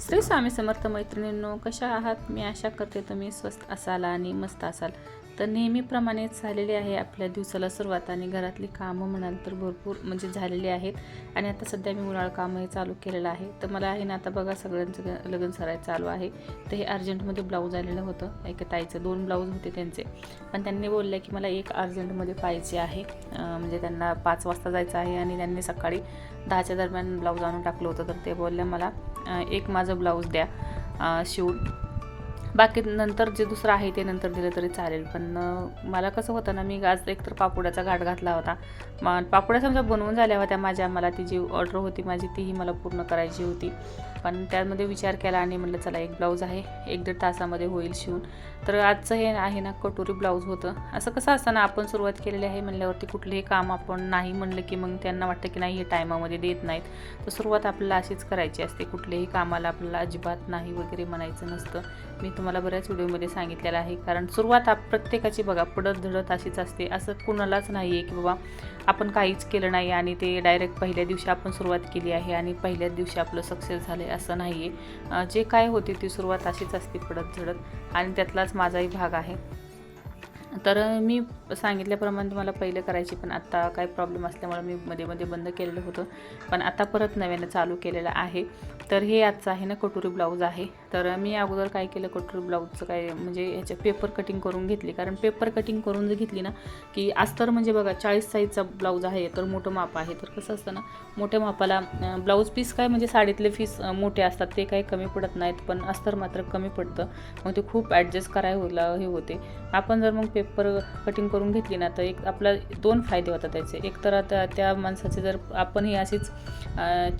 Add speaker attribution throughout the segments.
Speaker 1: श्री स्वामी समर्थ मैत्रिणींनो कशा आहात? मी आशा करते तुम्ही स्वस्त असाल आणि मस्त असाल. तर नेहमीप्रमाणेच झालेली आहे आपल्या दिवसाला सुरुवात आणि घरातली कामं म्हणाल तर भरपूर म्हणजे झालेली आहेत. आणि आता सध्या मी उन्हाळ कामही चालू केलेलं आहे. तर मला आहे ना आता बघा सगळ्यांचं ग- लग्न सराय चालू आहे. तर हे अर्जंटमध्ये ब्लाऊज आलेलं होतं. एका ताईचं दोन ब्लाऊज होते त्यांचे. पण त्यांनी बोलले की मला एक अर्जंटमध्ये पाहिजे आहे. म्हणजे त्यांना पाच वाजता जायचं आहे आणि त्यांनी सकाळी दहाच्या दरम्यान ब्लाऊज आणून टाकलं होतं. तर ते बोलले मला एक माझं ब्लाऊज द्या शिवून. बाकी नंतर जे दुसरं आहे ते नंतर दिलं तरी चालेल. पण मला कसं होतं ना मी आज एक तर पापुड्याचा घाट घातला होता. मग पापुड्या समजा बनवून झाल्या होत्या माझ्या. मला ती जी ऑर्डर होती माझी तीही मला पूर्ण करायची होती. पण त्यामध्ये विचार केला आणि म्हटलं चला एक ब्लाऊज आहे. एक दीड तासामध्ये होईल शिवून. तर आजचं हे आहे ना कटोरी ब्लाऊज होतं. असं कसं असतं ना आपण सुरुवात केलेली आहे म्हणल्यावरती कुठलंही काम आपण नाही म्हणलं की मग त्यांना वाटतं की नाही हे टायमामध्ये देत नाहीत. तर सुरुवात आपल्याला अशीच करायची असते. कुठल्याही कामाला आपल्याला अजिबात नाही वगैरे म्हणायचं नसतं. मी तुम्हाला बऱ्याच व्हिडिओमध्ये सांगितलेलं आहे. कारण सुरुवात आप प्रत्येकाची बघा पडत धडत अशीच असते. असं कुणालाच नाही आहे की बाबा आपण काहीच केलं नाही आणि ते डायरेक्ट पहिल्या दिवशी आपण सुरुवात केली आहे आणि पहिल्याच दिवशी आपलं सक्सेस झालं आहे असं नाही आहे जे काय होते ती सुरुवात अशीच असते पडत झडत. आणि त्यातलाच माझाही भाग आहे. तर मी सांगितल्याप्रमाणे मला पहिले करायची पण आत्ता काय प्रॉब्लेम असल्यामुळे मी मध्ये मध्ये बंद केलेलं होतं. पण आता परत नव्यानं चालू केलेलं आहे. तर हे आजचं आहे ना कटोरी ब्लाऊज आहे. तर मी अगोदर काय केलं कटोरी ब्लाऊजचं काय म्हणजे ह्याच्या पेपर कटिंग करून घेतली. कारण पेपर कटिंग करून जर घेतली ना की अस्तर म्हणजे बघा चाळीस साईजचा ब्लाऊज आहे तर मोठं माप आहे. तर कसं असतं ना मोठ्या मापाला ब्लाऊज पीस काय म्हणजे साडीतले पीस मोठे असतात ते काही कमी पडत नाहीत पण अस्तर मात्र कमी पडतं. मग ते खूप ॲडजस्ट करायला हे होते. आपण जर मग पेपर कटिंग करून घेतली ना तर एक आपला दोन फायदे होतात त्याचे. एक तर आता त्या माणसाचे जर आपण ही अशीच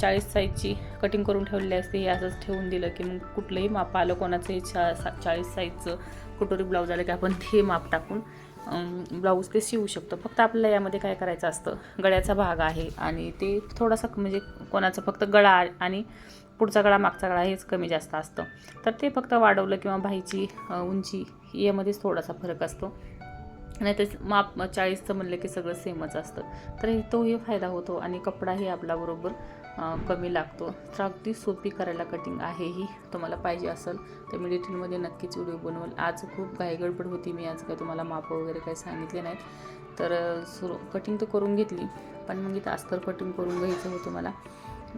Speaker 1: चाळीस साईजची कटिंग करून ठेवलेली असते हे असंच ठेवून दिलं की मग कुठलंही माप आलं कोणाचंही चा सा- चाळीस साईजचं कटोरी ब्लाऊज आलं की आपण ते माप टाकून ब्लाऊज ते शिवू शकतो. फक्त आपल्याला यामध्ये काय करायचं असतं? गळ्याचा भाग आहे आणि ते थोडासा म्हणजे कोणाचं फक्त गळा आणि पुढचा गळा मागचा गळा हेच कमी जास्त असतं. तर ते फक्त वाढवलं किंवा बाईची उंची यामध्येच थोडासा फरक असतो. नाही तेच माप चाळीसचं म्हणलं की सगळं सेमच असतं. तर तोही फायदा होतो आणि कपडाही आपला बरोबर कमी लागतो. तर अगदी सोपी करायला कटिंग आहे ही तुम्हाला पाहिजे असेल तर मी डिटेलमध्ये नक्कीच व्हिडिओ बनवेल. आज खूप घाईगडबड होती मी आज काय तुम्हाला माप वगैरे काही सांगितले नाहीत. तर सुरू कटिंग तर करून घेतली पण मग इथं अस्तर कटिंग करून घ्यायचं होतं मला.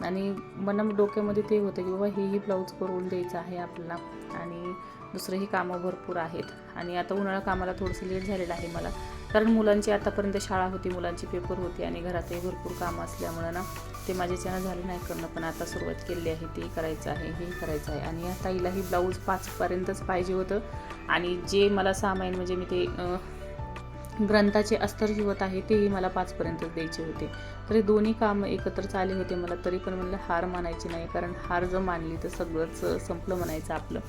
Speaker 1: आणि मना डोक्यामध्ये ते होतं की बाबा हेही ब्लाऊज करून द्यायचं आहे आपल्याला. आणि दुसरेही कामं भरपूर आहेत. आणि आता उन्हाळा कामाला थोडंसं लेट झालेलं आहे मला. कारण मुलांची आतापर्यंत शाळा होती मुलांची पेपर होती आणि घरातही भरपूर कामं असल्यामुळं ना ते माझ्याच्यानं झालं नाही करणं पण आता सुरुवात केलेली आहे ते करायचं आहे हे करायचं आहे. आणि या ताईलाही ब्लाऊज पाचपर्यंतच पाहिजे होतं. आणि जे मला सामान म्हणजे मी ते ग्रंथाचे अस्तर शिवत आहे तेही मला पाचपर्यंतच द्यायचे होते. तरी दोन्ही कामं एकत्रच आले होते मला तरी पण म्हणलं हार मानायची नाही कारण हार जर मानली तर सगळंच संपलं म्हणायचं आपलं.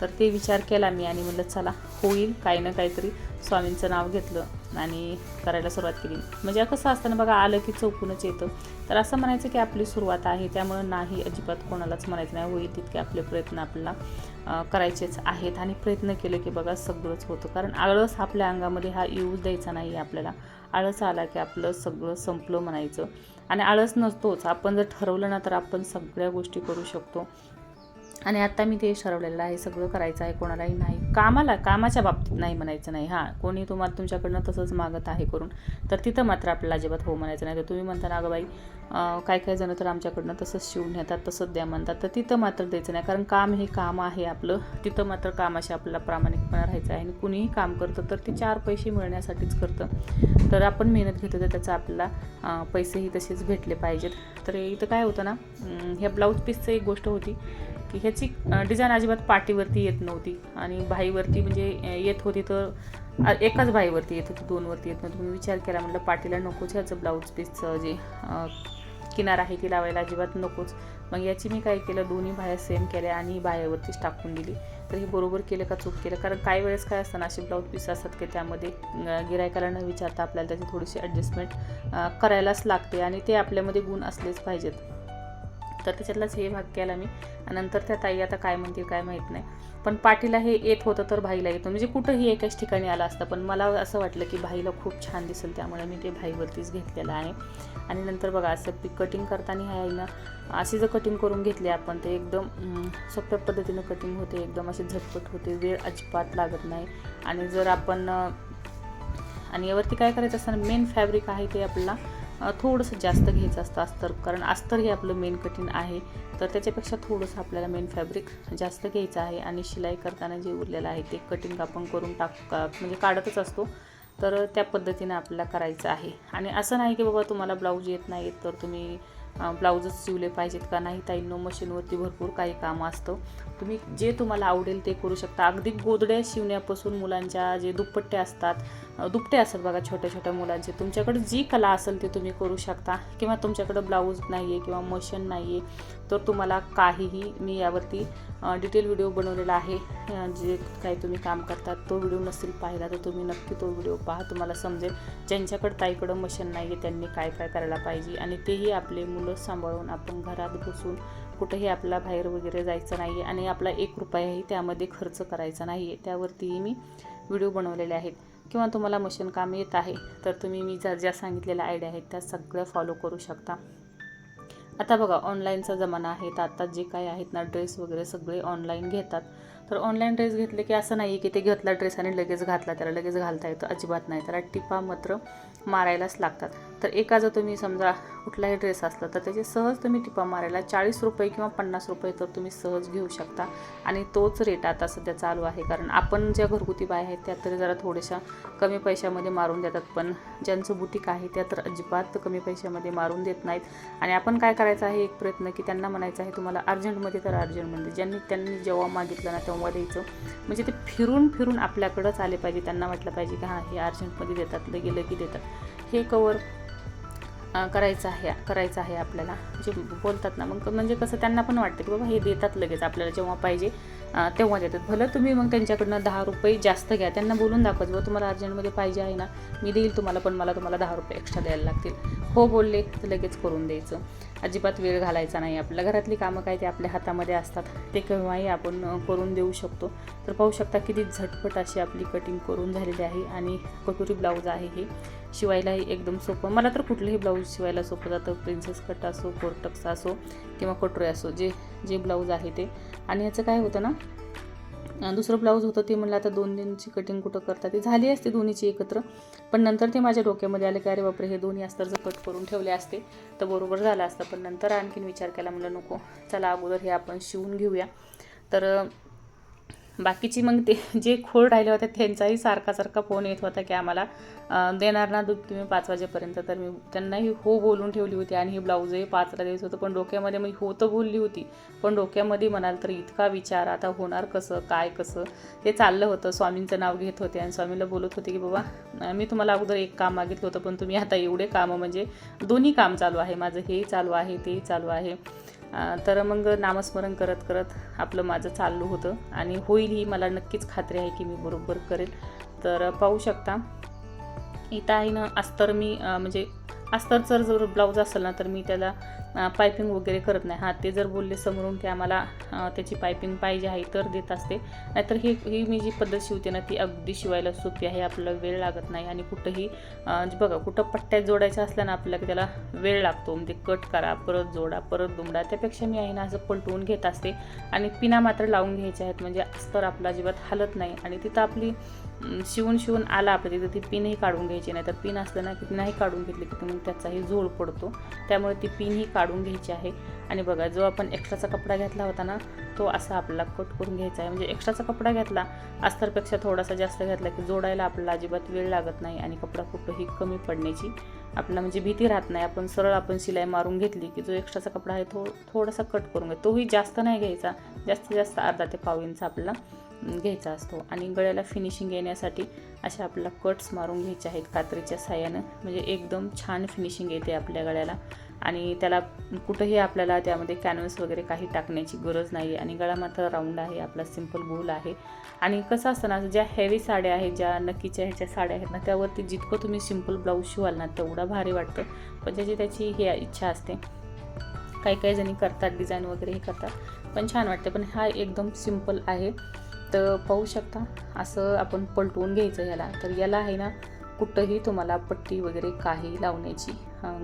Speaker 1: तर ते विचार केला मी आणि म्हणलं चला होईल काही ना काहीतरी स्वामींचं नाव घेतलं आणि करायला सुरुवात केली. म्हणजे कसं असताना बघा आलं की चौकूनच येतं. तर असं म्हणायचं की आपली सुरुवात आहे त्यामुळं नाही अजिबात कोणालाच म्हणायचं नाही होईल तितके आपले प्रयत्न आपल्याला करायचेच आहेत. आणि प्रयत्न केले की बघा सगळंच होतं. कारण आळस आपल्या अंगामध्ये हा येऊच द्यायचा नाही आपल्याला. आळस आला की आपलं सगळं संपलं म्हणायचं. आणि आळस नसतोच. आपण जर ठरवलं ना तर आपण सगळ्या गोष्टी करू शकतो. आणि आत्ता मी ते ठरवलेलं आहे सगळं करायचं आहे कोणालाही नाही. कामाला कामाच्या बाबतीत नाही म्हणायचं नाही. हां कोणी तुम्हाला तुमच्याकडनं तसंच मागत आहे करून. तर तिथं मात्र आपल्याला अजिबात हो म्हणायचं नाही. तर तुम्ही म्हणता ना अगं बाई काय काय जणं तर आमच्याकडनं तसंच शिवून नेतात तसंच द्या म्हणतात. तर तिथं मात्र द्यायचं नाही. कारण काम हे काम आहे आपलं. तिथं मात्र कामाशी आपल्याला प्रामाणिकपणा राहायचं आहे. आणि कुणीही काम करतं तर ते चार पैसे मिळण्यासाठीच करतं. तर आपण मेहनत घेतो तर त्याचा आपल्याला पैसेही तसेच भेटले पाहिजेत. तर इथं काय होतं ना ह्या ब्लाऊज पीसचं एक गोष्ट होती की ह्याची डिझाईन अजिबात पाठीवरती येत नव्हती. आणि बाईवरती म्हणजे येत होती तर एकाच बाईवरती येत होती दोनवरती येत नव्हती. मी विचार केला म्हटलं पाटीला नकोच ह्याचं ब्लाऊज पीसचं जे किनार आहे ती लावायला अजिबात नकोच. मग याची मी काय केलं दोन्ही बाया सेम केल्या आणि बायावरतीच टाकून दिली. तर हे बरोबर केलं का चूक केलं? कारण काही वेळेस काय असतं ना असे ब्लाऊज पीस असतात की त्यामध्ये गिरायकाला न विचारता आपल्याला त्याची थोडीशी ॲडजस्टमेंट करायलाच लागते आणि ते आपल्यामध्ये गुण असलेच पाहिजेत. तर त्याच्यातलाच हे भाग केला मी. आणि नंतर त्या ताई आता काय म्हणतील काय माहीत नाही. पण पाठीला हे येत होतं तर भाईला येतो. म्हणजे कुठंही एकाच ठिकाणी आलं असतं. पण मला असं वाटलं की भाईला खूप छान दिसेल. त्यामुळे मी ते भाईवरतीच घेतलेलं आहे. आणि नंतर बघा असं पीक कटिंग करताना ह्या आईनं अशी जर कटिंग करून घेतली आपण ते एकदम सोप्या पद्धतीनं कटिंग होते. एकदम अशी झटपट होते. वेळ अजिबात लागत नाही. आणि जर आपण आणि यावरती काय करायचं असताना मेन फॅब्रिक आहे ते आपला. थोडंसं जास्त घ्यायचं असतं अस्तर कारण अस्तर हे आपलं मेन कटिंग आहे. तर त्याच्यापेक्षा थोडंसं आपल्याला मेन फॅब्रिक जास्त घ्यायचं आहे आणि शिलाई करताना जे उरलेलं आहे ते कटिंग आपण करून टाक का म्हणजे काढतच असतो. तर त्या पद्धतीनं आपल्याला करायचं आहे. आणि असं नाही की बाबा तुम्हाला ब्लाऊज येत नाहीत तर तुम्ही ब्लाऊजच शिवले पाहिजेत का नाही? ताईंनो मशीनवरती भरपूर काही कामं असतं. तुम्ही जे तुम्हाला आवडेल ते करू शकता. अगदी गोदड्या शिवण्यापासून मुलांच्या जे दुपट्टे असतात दुपटे असतात बघा छोट्या छोट्या मुलांचे. तुमच्याकडे जी कला असेल ती तुम्ही करू शकता. किंवा तुमच्याकडं ब्लाऊज नाही आहे किंवा मशीन नाही आहे तर तुम्हाला काहीही मी यावरती डिटेल व्हिडिओ बनवलेला आहे. जे काही तुम्ही काम करतात तो व्हिडिओ नसेल पाहिला तर तुम्ही नक्की तो व्हिडिओ पहा. तुम्हाला समजेल ज्यांच्याकडं ताईकडं मशीन नाही आहे त्यांनी काय काय करायला पाहिजे. आणि तेही आपले मुलं सांभाळून आपण घरात बसून कुठेही आपला बाहेर वगैरे जायचं नाही आहे आणि आपला एक रुपयाही त्यामध्ये खर्च करायचा नाही आहे त्यावरतीही मी व्हिडिओ बनवलेले आहेत. किंवा तुम्हाला मशीन काम येत आहे तर तुम्ही मी ज्या ज्या सांगितलेल्या आयडिया आहेत त्या सगळ्या फॉलो करू शकता. आता बघा ऑनलाईनचा जमाना आहे तर आत्ता जे काही आहेत ना ड्रेस वगैरे सगळे ऑनलाईन घेतात. तर ऑनलाईन ड्रेस घेतले की असं नाही की ते घेतला ड्रेस आणि लगेच घातला त्याला लगेच घालता येतं अजिबात नाही. त्याला टिपा मात्र मारायलाच लागतात. तर एका जर तुम्ही समजा कुठलाही ड्रेस असला तर त्याचे सहज तुम्ही टिपा मारायला चाळीस रुपये किंवा पन्नास रुपये तर तुम्ही सहज घेऊ शकता. आणि तोच रेट आता सध्या चालू आहे. कारण आपण ज्या घरगुती बाय आहेत त्या तरी जरा थोड्याशा कमी पैशामध्ये मारून देतात. पण ज्यांचं बुटीक आहे त्या तर अजिबात कमी पैशामध्ये मारून देत नाहीत. आणि आपण काय करायचं आहे एक प्रयत्न की त्यांना म्हणायचं आहे तुम्हाला अर्जंटमध्ये तर अर्जंटमध्ये म्हणजे ज्यांनी त्यांनी जेव्हा मागितलं ना तेव्हा द्यायचं म्हणजे ते फिरून फिरून आपल्याकडंच आले पाहिजे. त्यांना वाटलं पाहिजे की हां हे अर्जंटमध्ये देतात लगे लगी देतात. हे कवर करायचं आहे करायचं आहे आपल्याला. जे बोलतात ना मग म्हणजे कसं त्यांना पण वाटतं की बाबा हे देतात लगेच आपल्याला जेव्हा पाहिजे. तेव्हा देतात भलं तुम्ही मग त्यांच्याकडनं दहा रुपये जास्त घ्या. त्यांना बोलून दाखवत व तुम्हाला अर्जंटमध्ये पाहिजे आहे ना मी देईल तुम्हाला पण मला तुम्हाला दहा रुपये एक्स्ट्रा द्यायला लागतील. हो बोलले तर लगेच करून द्यायचं. अजिबात वेळ घालायचा नाही. आपल्या घरातली कामं काय ते आपल्या हातामध्ये असतात. ते केव्हाही आपण करून देऊ शकतो. तर पाहू शकता किती झटपट अशी आपली कटिंग करून झालेली आहे आणि कटोरी ब्लाऊज आहे हे. शिवायलाही एकदम सोपं. मला तर कुठलंही ब्लाऊज शिवायला सोपं जातं. प्रिन्सेस कट असो कोरटक्स असो किंवा कटोरी असो जे जे ब्लाऊज आहे ते. आणि याचं काय होतं ना दुसरं ब्लाऊज होतं ते म्हणलं आता दोन दिनची कटिंग कुठं करता ती झाली असते दोन्हीची एकत्र पण नंतर ते माझ्या डोक्यामध्ये आले की अरे बापरे हे दोन्ही अस्तर जर कट करून ठेवले असते तर बरोबर झालं असतं. पण नंतर आणखीन विचार केला म्हणलं नको चला अगोदर हे आपण शिवून घेऊया. तर बाकीची मग ते जे खोड राहिले होते त्यांचाही सारखा सारखा फोन येत होता की आम्हाला देणार ना दूध तुम्ही पाच वाजेपर्यंत. तर मी त्यांनाही हो बोलून ठेवली होती आणि ही ब्लाऊजही पाचला द्यायचं होतं. पण डोक्यामध्ये मी हो तर बोलली होती. पण डोक्यामध्ये म्हणाल तर इतका विचार आता होणार कसं काय कसं? हे चाललं होतं. स्वामींचं नाव घेत होते आणि स्वामीला बोलत होते की बाबा मी तुम्हाला अगोदर एक काम मागितलं होतं पण तुम्ही आता एवढे कामं म्हणजे दोन्ही काम चालू आहे. माझं हे चालू आहे तेही चालू आहे. तर मग नामस्मरण करत करत आपलं माझं चाललं होतं आणि होईल ही मला नक्कीच खात्री आहे की मी बरोबर करेल. तर पाहू शकता इथं आहे ना अस्तर मी म्हणजे अस्तरचं जर ब्लाऊज असेल ना तर मी त्याला पायपिंग वगैरे करत नाही. हां ते जर बोलले समोरून की आम्हाला त्याची पायपिंग पाहिजे आहे तर देत असते. नाहीतर ही ही मी जी पद्धत शिवते ना ती अगदी शिवायला सोपी आहे. आपल्याला वेळ लागत नाही आणि कुठंही जे म्हणजे बघा कुठं पट्ट्यात जोडायच्या असल्या ना आपल्याला त्याला वेळ लागतो. म्हणजे कट करा परत जोडा परत दुमडा. त्यापेक्षा मी आहे ना असं पलटवून घेत असते. आणि पिना मात्र लावून घ्यायच्या आहेत. म्हणजे अस्तर आपला अजिबात हलत नाही. आणि तिथं आपली शिवून शिवून आला आपल्या तिथं ती पिनही काढून घ्यायची नाही. तर पिन असलं ना की नाही काढून घेतली की मग त्याचाही जोड पडतो. त्यामुळे ती पिनही काढ काढून घ्यायची आहे. आणि बघा जो आपण एक्स्ट्राचा कपडा घेतला होता ना तो असा आपल्याला कट करून घ्यायचा आहे. म्हणजे एक्स्ट्राचा कपडा घेतला अस्तरपेक्षा थोडासा जास्त घेतला की जोडायला आपल्याला अजिबात वेळ लागत नाही आणि कपडा कुठंही कमी पडण्याची आपल्याला म्हणजे भीती राहत नाही. आपण सरळ आपण शिलाई मारून घेतली की जो एक्स्ट्राचा कपडा आहे तो थोडासा कट करून घ्या तोही जास्त नाही घ्यायचा. जास्तीत जास्त अर्धा ते पाव इंच आपल्याला घ्यायचा असतो. आणि गळ्याला फिनिशिंग येण्यासाठी अशा आपल्याला कट्स मारून घ्यायचे आहेत कात्रीच्या साह्यानं. म्हणजे एकदम छान फिनिशिंग येते आपल्या गळ्याला. आणि त्याला कुठंही आपल्याला त्यामध्ये कॅनव्हस वगैरे काही टाकण्याची गरज नाही आहे आणि गळा मात्र राऊंड आहे. आपला सिंपल गोल आहे. आणि कसं असतं ना ज्या हेवी साड्या आहेत ज्या नक्कीच्या ह्याच्या साड्या आहेत ना त्यावरती जितकं तुम्ही सिंपल ब्लाऊज शिवाल ना तेवढा भारी वाटतं. पण ज्याची त्याची ही इच्छा असते. काही काही जणी करतात डिझाईन वगैरे हे करतात. पण छान वाटते. पण हा एकदम सिंपल आहे. तर पाहू शकता. असं आपण पलटवून घ्यायचं ह्याला तर याला आहे ना कुठंही तुम्हाला पट्टी वगैरे काही लावण्याची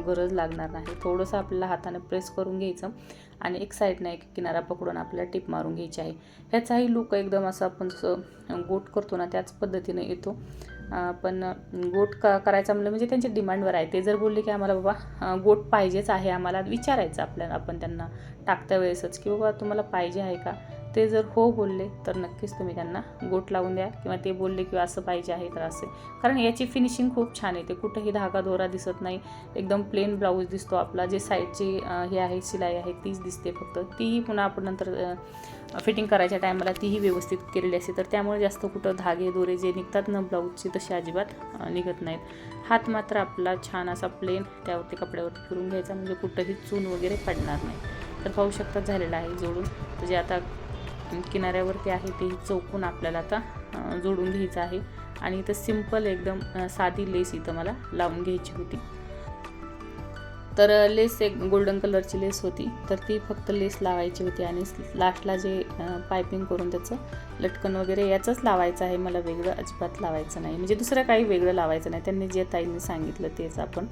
Speaker 1: गरज लागणार नाही. थोडंसं आपल्याला हाताने प्रेस करून घ्यायचं आणि एक साईडनं एक किनारा पकडून आपल्याला टिप मारून घ्यायची आहे. ह्याचाही लुक एकदम असं आपण जसं गोट करतो ना त्याच पद्धतीने येतो. पण गोट क करायचा म्हणलं म्हणजे त्यांच्या डिमांडवर आहे. ते जर बोलले की आम्हाला बाबा गोट पाहिजेच आहे आम्हाला विचारायचं आपल्याला आपण त्यांना टाकत्या वेळेसच की बाबा तुम्हाला पाहिजे आहे का? ते जर हो बोलले तर नक्कीच तुम्ही त्यांना गोट लावून द्या किंवा ते बोलले किंवा असं पाहिजे आहे तर असे. कारण याची फिनिशिंग खूप छान येते. कुठंही धागा दोरा दिसत नाही. एकदम प्लेन ब्लाऊज दिसतो आपला. जे साईडची हे आहे शिलाई आहे तीच दिसते फक्त. तीही पुन्हा आपण नंतर फिटिंग करायच्या टायमाला तीही व्यवस्थित केलेली असते. तर त्यामुळे जास्त कुठं धागे दोरे जे निघतात ना ब्लाऊजचे तसे अजिबात निघत नाहीत. हात मात्र आपला छान असा प्लेन त्यावरती कपड्यावरती फिरून घ्यायचा. म्हणजे कुठंही चून वगैरे पडणार नाही. तर पाहू शकता झालेला आहे जोडून. म्हणजे आता किनाऱ्यावरती आहे ते चौकून आपल्याला आता जोडून घ्यायचं आहे. आणि इथं सिंपल एकदम साधी लेस इथं मला लावून घ्यायची होती. तर लेस एक गोल्डन कलरची लेस होती. तर ती फक्त लेस लावायची होती आणि लास्टला जे पायपिंग करून त्याचं लटकन वगैरे याचंच लावायचं आहे. मला वेगळं अजिबात लावायचं नाही. म्हणजे दुसरं काही वेगळं लावायचं नाही. त्यांनी जे ताईंनी सांगितलं तेच आपण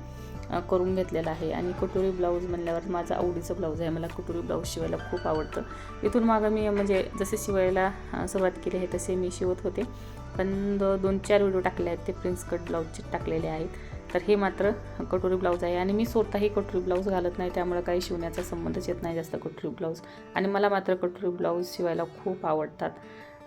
Speaker 1: करून घेतलेलं आहे. आणि कटोरी ब्लाऊज म्हणल्यावर माझं आवडीचं ब्लाऊज आहे. मला कटोरी ब्लाऊज शिवायला खूप आवडतं. इथून मागं मी म्हणजे जसे शिवायला सुरुवात केली आहे तसे मी शिवत होते. पण दो दोन चार व्हिडिओ टाकले आहेत. ते प्रिन्स कट ब्लाऊजचे टाकलेले आहेत. तर हे मात्र कटोरी ब्लाऊज आहे. आणि मी स्वतःही कटोरी ब्लाऊज घालत नाही. त्यामुळे काही शिवण्याचा संबंधच येत नाही जास्त कटोरी ब्लाऊज. आणि मला मात्र कटोरी ब्लाऊज शिवायला खूप आवडतात.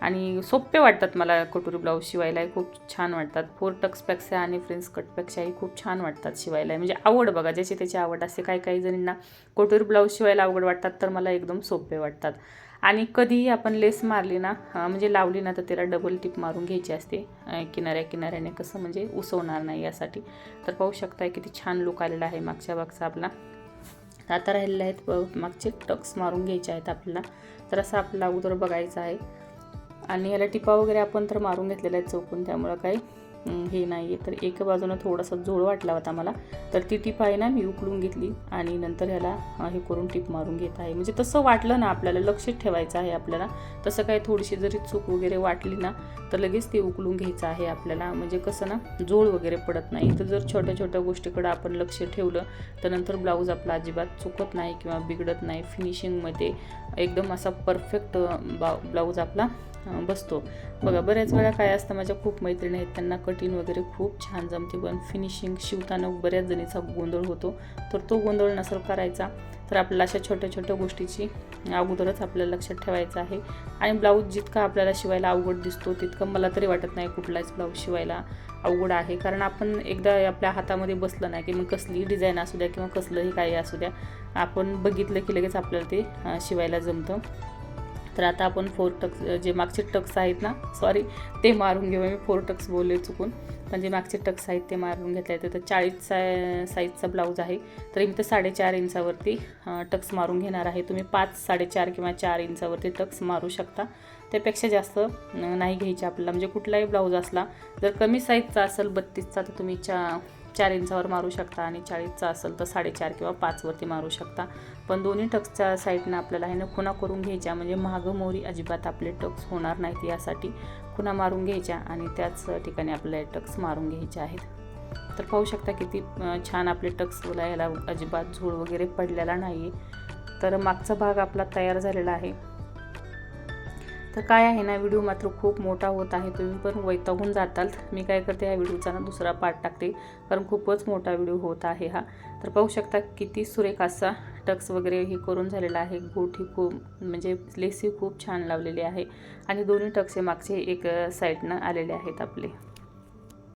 Speaker 1: आणि सोपे वाटतात मला कटोरी ब्लाऊज शिवायला खूप छान वाटतात. फोर टक्सपेक्षा आणि फ्रेंड्स कटपेक्षाही खूप छान वाटतात शिवायला म्हणजे आवड बघा ज्याची त्याची आवड असते काही काही जणींना कटोरी ब्लाऊज शिवायला अवघड वाटतात तर मला एकदम सोपे वाटतात. आणि कधीही आपण लेस मारली ना म्हणजे लावली ना तर त्याला डबल टिप मारून घ्यायची असते. किनाऱ्या किनाऱ्याने कसं म्हणजे उसवणार नाही यासाठी. तर पाहू शकताय किती छान लुक आलेला आहे मागच्या बागचा आपला. आता राहिलेले आहेत ब- मागचे टक्स मारून घ्यायचे आहेत आपल्याला. तर असं आपला अगोदर बघायचं आहे. आणि याला टिपा वगैरे आपण तर मारून घेतलेल्या आहेत चौकून त्यामुळं काही हे नाही आहे तर एका बाजूनं थोडासा जोड वाटला होता मला. तर ती टिप आहे ना मी उकळून घेतली आणि नंतर ह्याला हे करून टिप मारून घेत आहे. म्हणजे तसं वाटलं ना आपल्याला लक्षात ठेवायचं आहे आपल्याला. तसं काही थोडीशी जरी चूक वगैरे वाटली ना तर लगेच ते उकळून घ्यायचं आहे आपल्याला. म्हणजे कसं ना जोड वगैरे पडत नाही. तर जर छोट्या छोट्या गोष्टीकडं आपण लक्ष ठेवलं तर नंतर ब्लाऊज आपला अजिबात चुकत नाही किंवा बिघडत नाही. फिनिशिंगमध्ये एकदम असा परफेक्ट बा ब्लाऊज आपला बसतो. बघा बऱ्याच वेळा काय असतं माझ्या खूप मैत्रिणी आहेत त्यांना कटिंग वगैरे खूप छान जमते पण फिनिशिंग शिवताना बऱ्याच जणीचा गोंधळ होतो. तर तो गोंधळ नसेल करायचा तर आपल्याला अशा छोट्या छोट्या गोष्टीची अगोदरच आपल्याला लक्षात ठेवायचं आहे. आणि ब्लाऊज जितका आपल्याला शिवायला अवघड दिसतो तितकं मला तरी वाटत नाही कुठलाच ब्लाऊज शिवायला अवघड आहे. कारण आपण एकदा आपल्या हातामध्ये बसलं नाही की मग कसलीही डिझाईन असू द्या किंवा कसलंही काही असू द्या आपण बघितलं की लगेच आपल्याला ते शिवायला जमतं. तर आता आपण फोर टक्स जे मागचे टक्स आहेत ना सॉरी ते मारून घेऊ. मी फोर टक्स बोलले चुकून. पण जे मागचे टक्स आहेत ते मारून घेतले आहेत. तर चाळीस सा साईजचा ब्लाऊज आहे. तर मी तर साडेचार इंचावरती टक्स मारून घेणार आहे. तुम्ही पाच साडेचार किंवा चार इंचावरती टक्स मारू शकता. त्यापेक्षा जास्त नाही घ्यायचे आपल्याला. म्हणजे कुठलाही ब्लाऊज असला जर कमी साईजचा असेल बत्तीसचा तर तुम्ही चा चार इंचावर मारू शकता आणि चाळीसचा असेल तर साडेचार किंवा पाचवरती मारू शकता. पण दोन्ही टक्सच्या साईडनं आपल्याला ह्यानं खुणा करून घ्यायच्या. म्हणजे मागं मोरी अजिबात आपले टक्स होणार नाहीत यासाठी खुणा मारून घ्यायच्या आणि त्याच ठिकाणी आपल्याला टक्स मारून घ्यायचे आहेत. तर पाहू शकता किती छान आपले टक्स बोला याला अजिबात झूळ वगैरे पडलेला नाही आहे तर मागचा भाग आपला तयार झालेला आहे. तर काय आहे ना व्हिडिओ मात्र खूप मोठा होत आहे. तुम्ही पण वैतागून जाताल. मी काय करते ह्या व्हिडिओचा ना दुसरा पार्ट टाकते. कारण खूपच मोठा व्हिडिओ होत आहे हा. तर पाहू शकता किती सुरेख असा टक्स वगैरे हे करून झालेला आहे. गोठी खूप म्हणजे लेसी खूप छान लावलेली आहे. आणि दोन्ही टक्स हे मागचे एक साईडनं आलेले आहेत आपले.